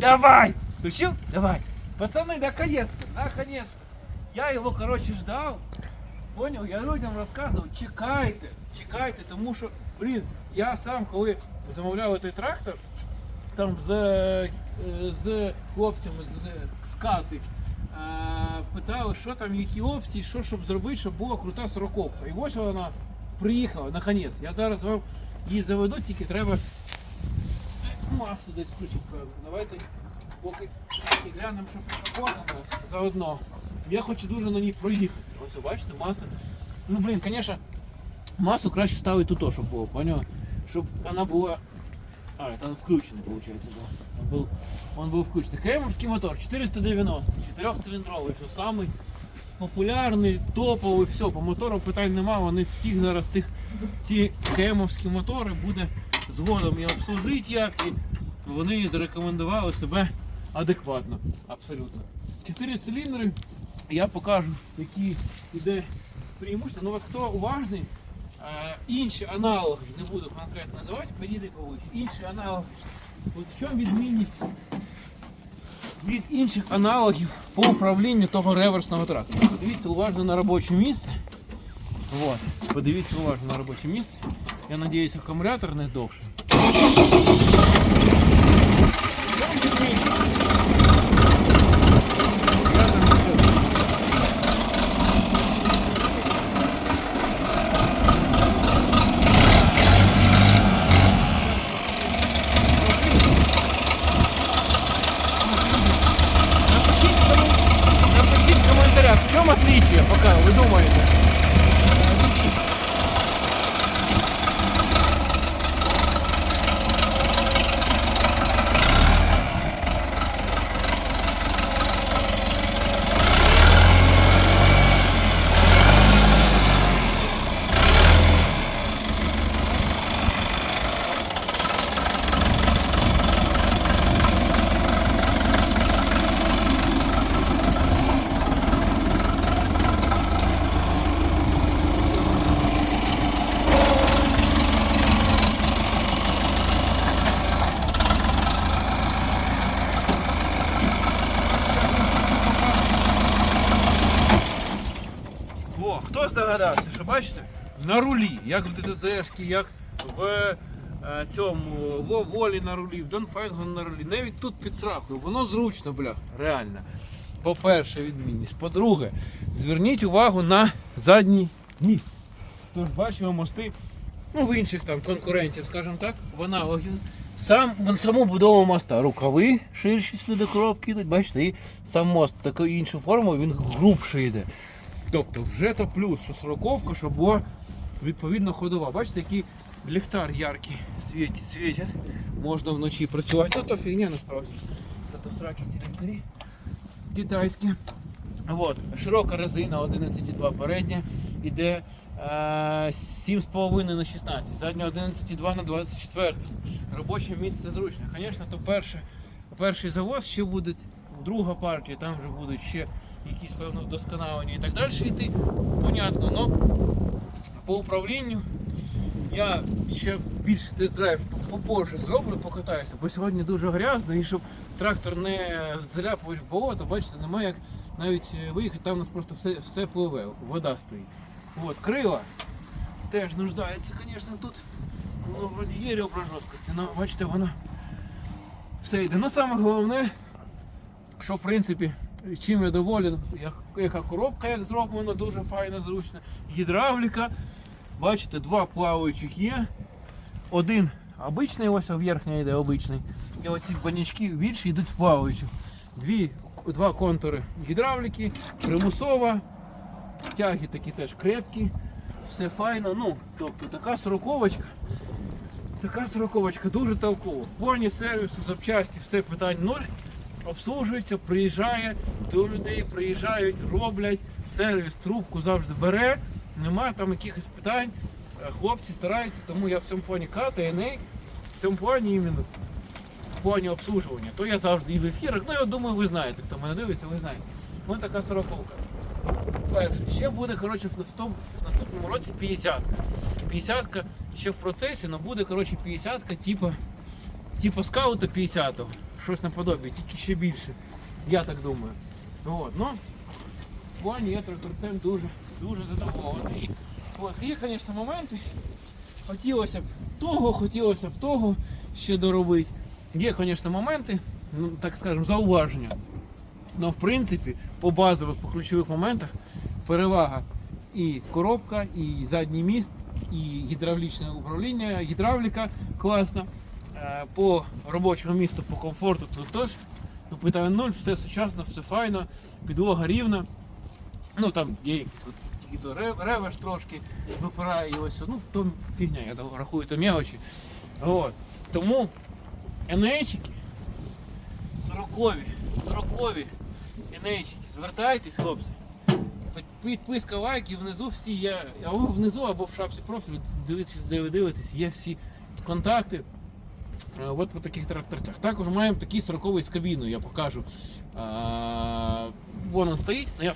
Давай! Включил? Давай. Пацаны, наконец-то, наконец Я его, короче, ждал. Понял? Я людям розказував, чекайте, чекайте, тому що, блін, я сам, коли замовляв той трактор, там з, е, з хлопцями з, з питали, що там, які опції, що щоб зробити, щоб була крута сороковка. І ось вона приїхала, наконець. Я зараз вам її заведу, тільки треба масу десь включити, певно. Давайте поки поки глянемо, що показано заодно. Я хочу дуже на ній проїхати. Ось бачите, маса. Ну блін, звісно, масу краще ставити тут, щоб було, поняв? Щоб вона була. А, это он включенный, получается, был. Он был, он был включен. Кремовский мотор 490, 4-циліндровий, все самый популярний, топовий, все, по мотору питань нема, вони всіх зараз тих, ті кремовські мотори буде згодом і обслужити як, і вони зарекомендували себе адекватно, абсолютно. Чотири циліндри, я покажу, які іде преимущества. Ну от хто уважний, е, інші аналоги, не буду конкретно називати, поїде колись. Інші аналоги. От в чому відмінність від інших аналогів по управлінню того реверсного трактора. Подивіться уважно на робоче місце. Вот. Подивіться уважно на робоче місце. Я надіюсь, акумулятор не здовший. Напишіть в ком- напишіть в коментарях, в чому отличие, пока ви думаєте. Здогадався, що бачите? На рулі, як в ДТЗшки, як в е, цьому в волі на рулі, в Донфенго на рулі. Навіть тут під срахою, воно зручно, бля, реально. По-перше, відмінність. По-друге, зверніть увагу на задній міст. Тож бачимо мости, ну в інших там конкурентів, скажімо так, в аналогів. Сам, саму будову моста. Рукави ширші сюди коробки йдуть, бачите, і сам мост такою іншою формою, він грубше йде. Тобто вже то плюс, що сороковка, щоб була відповідно ходова. Бачите, який ліхтар яркий світить, світять. Можна вночі працювати. Ну то фігня насправді. Це то сраки ці ліхтарі китайські. От. Широка резина 11,2 передня. Іде е, 7,5 на 16. Задня 11,2 на 24. Робоче місце зручне. Звісно, то перше, перший завоз ще буде друга партія, там вже будуть ще якісь певно вдосконалення і так далі йти. Понятно, но по управлінню я ще більше тест-драйв попозже зроблю, покатаюся, бо сьогодні дуже грязно і щоб трактор не заляпував в болото, бачите, немає як навіть е, виїхати, там у нас просто все, все пливе, вода стоїть. От, крила теж нуждається, звісно, тут воно вроді є ребра жорсткості, але бачите, воно все йде. Ну саме головне, що в принципі, чим я доволен, яка коробка як зроблена, дуже файно, зручно. Гідравліка. Бачите, два плаваючих є. Один обичний, ось верхня йде обичний. І оці банячки більші йдуть в плаваючих. Дві, два контури гідравліки, примусова, тяги такі теж крепкі, все файно. Ну, тобто така сороковочка. Така сороковочка дуже толкова. В плані сервісу, запчасті, все питань ноль. Обслужується, приїжджає, до людей приїжджають, роблять, сервіс трубку завжди бере, немає там якихось питань. Е, Хлопці стараються, тому я в цьому плані ката, НА, в цьому плані іменно в плані обслужування. То я завжди і в ефірах, ну я думаю, ви знаєте, хто мене дивиться, ви знаєте. Ось така сороковка. Перше, ще буде коротше, в, наступному році 50. 50 ще в процесі, але буде коротше 50 типу, типу скаута 50-го. Щось наподобі, тільки ще більше. Я так думаю. От, ну, в плані я тракторцем дуже, дуже задоволений. Є, звісно, моменти. Хотілося б того, хотілося б того ще доробити. Є, звісно, моменти, ну, так скажемо, зауваження. Ну, в принципі, по базових, по ключових моментах перевага і коробка, і задній міст, і гідравлічне управління, гідравліка класна. Е, По робочому місту, по комфорту тут теж. Ну, нуль, все сучасно, все файно, підлога рівна. Ну там є якісь от, то рев- ревеш трошки випирає і ось, ну то фігня, я там рахую то мелочі. От. Тому енейчики 40-ві, 40-ві енейчики, звертайтесь, хлопці. Підписка, лайки внизу всі є. Або внизу, або в шапці профілю, дивитесь, де ви дивитесь, є всі контакти. Е, От по таких тракторцях. Також маємо такий 40 з кабіною, я покажу. А, вон він стоїть, ну, я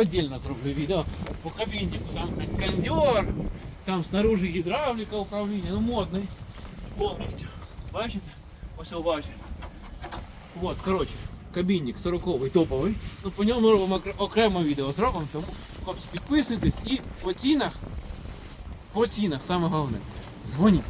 віддільно зроблю відео по кабіннику. Там кондьор, там снаружи гідравліка управління, ну модний повністю. Бачите? Ось бачите. От, коротше, кабінник 40 топовий. Ну по ньому робимо окремо відео зробимо, тому хлопці підписуйтесь і по цінах, по цінах, саме головне, дзвоніть.